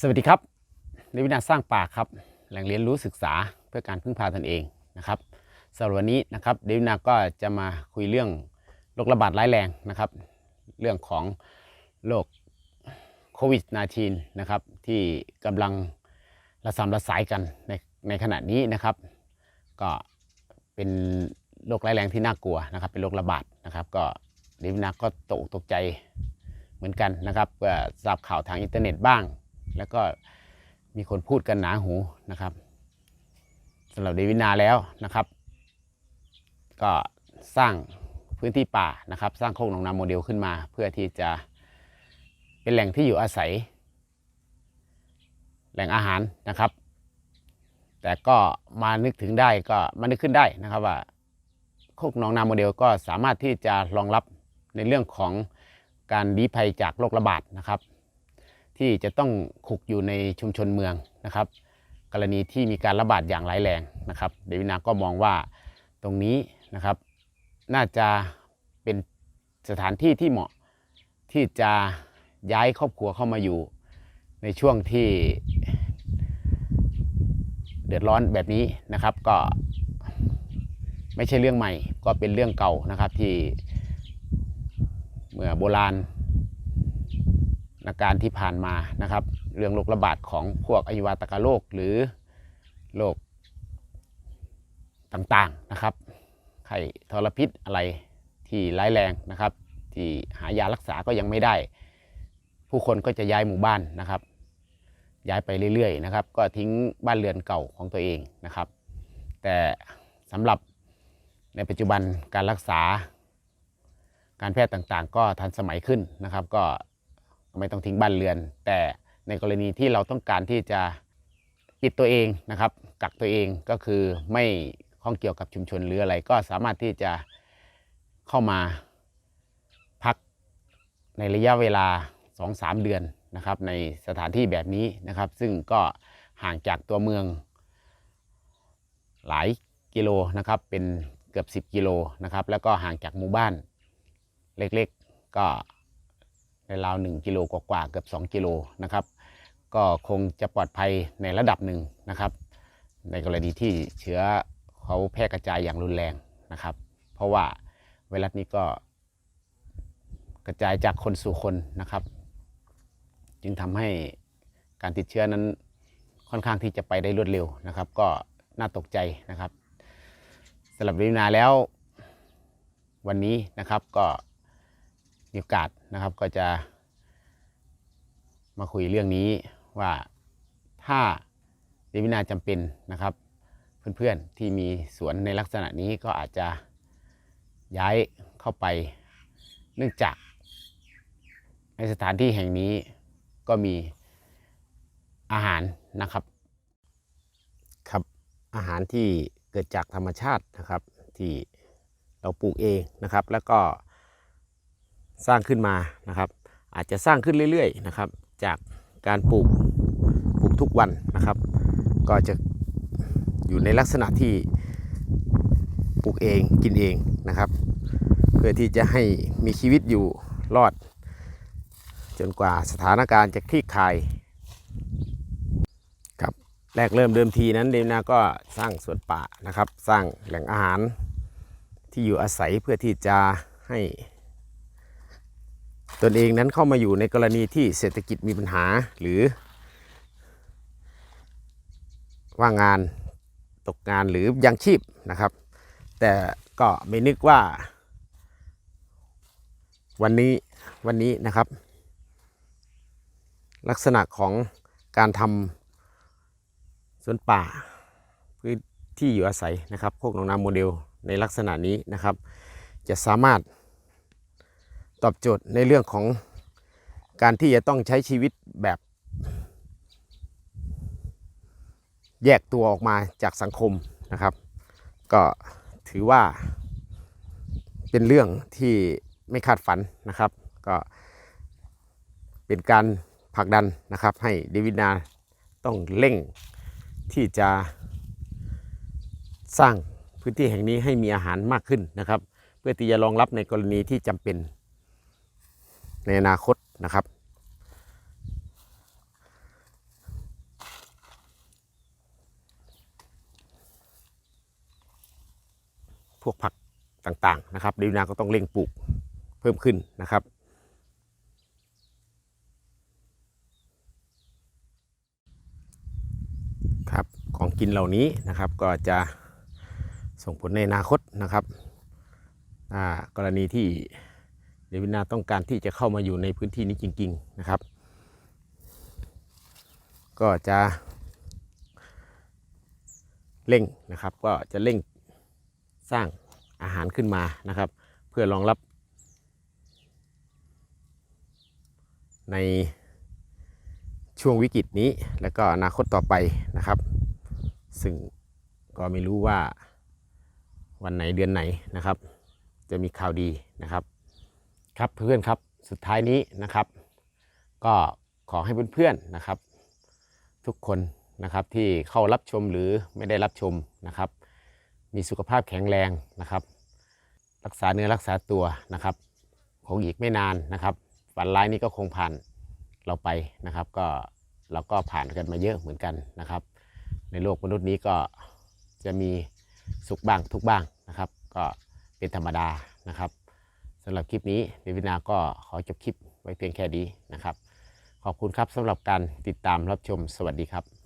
สวัสดีครับในวินาสร้างป่าครับ แหล่งเรียนรู้ศึกษาเพื่อการพึ่งพาตนเองนะครับสำหรับวันนี้นะครับเดวินาก็จะมาคุยเรื่องโรคระบาดร้ายแรงนะครับ เรื่องของโรคโควิด -19 นะครับที่กำลังระสำระสายกันในในขณะนี้นะครับ ก็เป็นโรคร้ายแรงที่น่ากลัวนะครับ เป็นโรคระบาดนะครับ ก็เดวินาก็ตกตกใจเหมือนกันนะครับก็ทราบข่าวทางอินเทอร์เน็ตบ้าง แล้วก็มีคนพูดกันหนาหูนะครับสำหรับเดวินาแล้วนะครับ ก็สร้างพื้นที่ป่านะครับ สร้างโคกหนองนาโมเดลขึ้นมา เพื่อที่จะเป็นแหล่งที่อยู่อาศัย แหล่งอาหารนะครับ แต่ก็มานึกถึงได้ก็มานึกขึ้นได้นะครับว่าโคกหนองนาโมเดลก็สามารถที่จะรองรับในเรื่องของการดีภัยจากโรคระบาดนะครับ ที่จะต้องขุกอยู่ในชุมชนเมืองนะครับ กรณีที่มีการระบาดอย่างร้ายแรงนะครับ เดวินาก็มองว่าตรงนี้นะครับ น่าจะเป็นสถานที่ที่เหมาะที่จะย้ายครอบครัวเข้ามาอยู่ ในช่วงที่ เดือดร้อนแบบนี้นะครับ ก็ไม่ใช่เรื่องใหม่ ก็เป็นเรื่องเก่านะครับที่เมื่อโบราณ การที่ผ่านมานะครับ เรื่องโรคระบาดของพวกอหิวาตกโรคหรือโรคต่างๆนะครับไข้ทรพิษอะไรที่ร้ายแรงนะครับ ที่หายารักษาก็ยังไม่ได้ ผู้คนก็จะย้ายหมู่บ้านนะครับ ย้ายไปเรื่อยๆนะครับ ก็ทิ้งบ้านเรือนเก่าของตัวเองนะครับ แต่สำหรับในปัจจุบันการรักษาการแพทย์ต่างๆ ก็ทันสมัยขึ้นนะครับ ก็ ไม่ต้องทิ้งบ้านเรือน แต่ในกรณีที่เราต้องการที่จะปิดตัวเองนะครับ กักตัวเองก็คือไม่ข้องเกี่ยวกับชุมชนหรืออะไร ก็สามารถที่จะเข้ามาพักในระยะเวลา 2-3 เดือนนะครับ ในสถานที่แบบนี้นะครับ ซึ่งก็ห่างจากตัวเมือง หลายกิโลนะครับเป็นเกือบ 10 กิโลนะครับ แล้วก็ห่างจากหมู่บ้านเล็กๆก็ ราว1กิโลกว่าๆเกือบ2กิโลนะครับ ก็คงจะปลอดภัยในระดับหนึ่งนะครับ ในกรณีที่เชื้อเขาแพร่กระจายอย่างรุนแรงนะครับ เพราะว่าไวรัสนี้ก็กระจายจากคนสู่คนนะครับ จึงทำให้การติดเชื้อนั้นค่อนข้างที่จะไปได้รวดเร็วนะครับ ก็น่าตกใจนะครับสำหรับวินาแล้ววันนี้นะครับก็ มีโอกาสนะครับก็จะ มาคุยเรื่องนี้ว่าถ้าเดวินาจำเป็นนะครับ เพื่อนๆที่มีสวนในลักษณะนี้ก็อาจจะย้ายเข้าไป เนื่องจาก ในสถานที่แห่งนี้ก็มีอาหารนะครับครับอาหารที่เกิดจากธรรมชาตินะครับที่เราปลูกเองนะครับ แล้วก็ สร้างขึ้นมานะครับ อาจจะสร้างขึ้นเรื่อยๆนะครับ จากการปลูกปลูกทุกวันนะครับ ก็จะอยู่ในลักษณะที่ปลูกเองกินเองนะครับ เพื่อที่จะให้มีชีวิตอยู่รอด จนกว่าสถานการณ์จะคลี่คลายครับแรกเริ่มเดิมทีนั้นเดมนาก็สร้างสวนป่านะครับ สร้างแหล่งอาหารที่อยู่อาศัยเพื่อที่จะให้ ตนเองนั้นเข้ามาอยู่ในกรณีที่เศรษฐกิจมีปัญหาหรือ ว่างงานตกงานหรือยังชีพนะครับ แต่ก็ไม่นึกว่า วันนี้วันนี้นะครับ ลักษณะของการทำสวนป่าพื้นที่อยู่อาศัยนะครับพวกหนองนาโมเดลในลักษณะนี้นะครับ จะสามารถ ตอบโจทย์ในเรื่องของการที่จะต้องใช้ชีวิตแบบ แยกตัวออกมาจากสังคมนะครับ ก็ถือว่าเป็นเรื่องที่ไม่คาดฝันนะครับ ก็เป็นการผลักดันนะครับ ให้เดวินาต้องเร่งที่จะสร้างพื้นที่แห่งนี้ให้มีอาหารมากขึ้นนะครับ เพื่อที่จะรองรับในกรณีที่จำเป็น ในอนาคตนะครับ พวกผักต่างๆนะครับดิวนาก็ต้องเร่งปลูกเพิ่มขึ้นนะครับครับของกินเหล่านี้นะครับก็จะส่งผลในอนาคตนะครับกรณีที่ เดวินาต้องการที่จะเข้ามาอยู่ในพื้นที่นี้จริง ๆนะครับ ก็จะเร่งนะครับ ก็จะเร่งสร้างอาหารขึ้นมานะครับ เพื่อรองรับในช่วงวิกฤตนี้และก็อนาคตต่อไปนะครับ ซึ่งก็ไม่รู้ว่าวันไหนเดือนไหนนะครับ จะมีข่าวดีนะครับ ครับเพื่อนครับสุดท้ายนี้นะครับ ก็ขอให้เพื่อนๆนะครับ ทุกคนนะครับที่เข้ารับชมหรือไม่ได้รับชมนะครับ มีสุขภาพแข็งแรงนะครับ รักษาเนื้อรักษาตัวนะครับคงอีกไม่นานนะครับฝันร้ายนี้ก็คงผ่านเราไปนะครับ ก็เราก็ผ่านกันมาเยอะเหมือนกันนะครับ ในโลกมนุษย์นี้ก็จะมีสุขบ้างทุกบ้างนะครับ ก็เป็นธรรมดานะครับำหรับคลิปนี้เดวินาก็ขอจบคลิปไว้เพียงแค่นี้นะครับ ขอบคุณครับสำหรับการติดตามรับชมสวัสดีครับ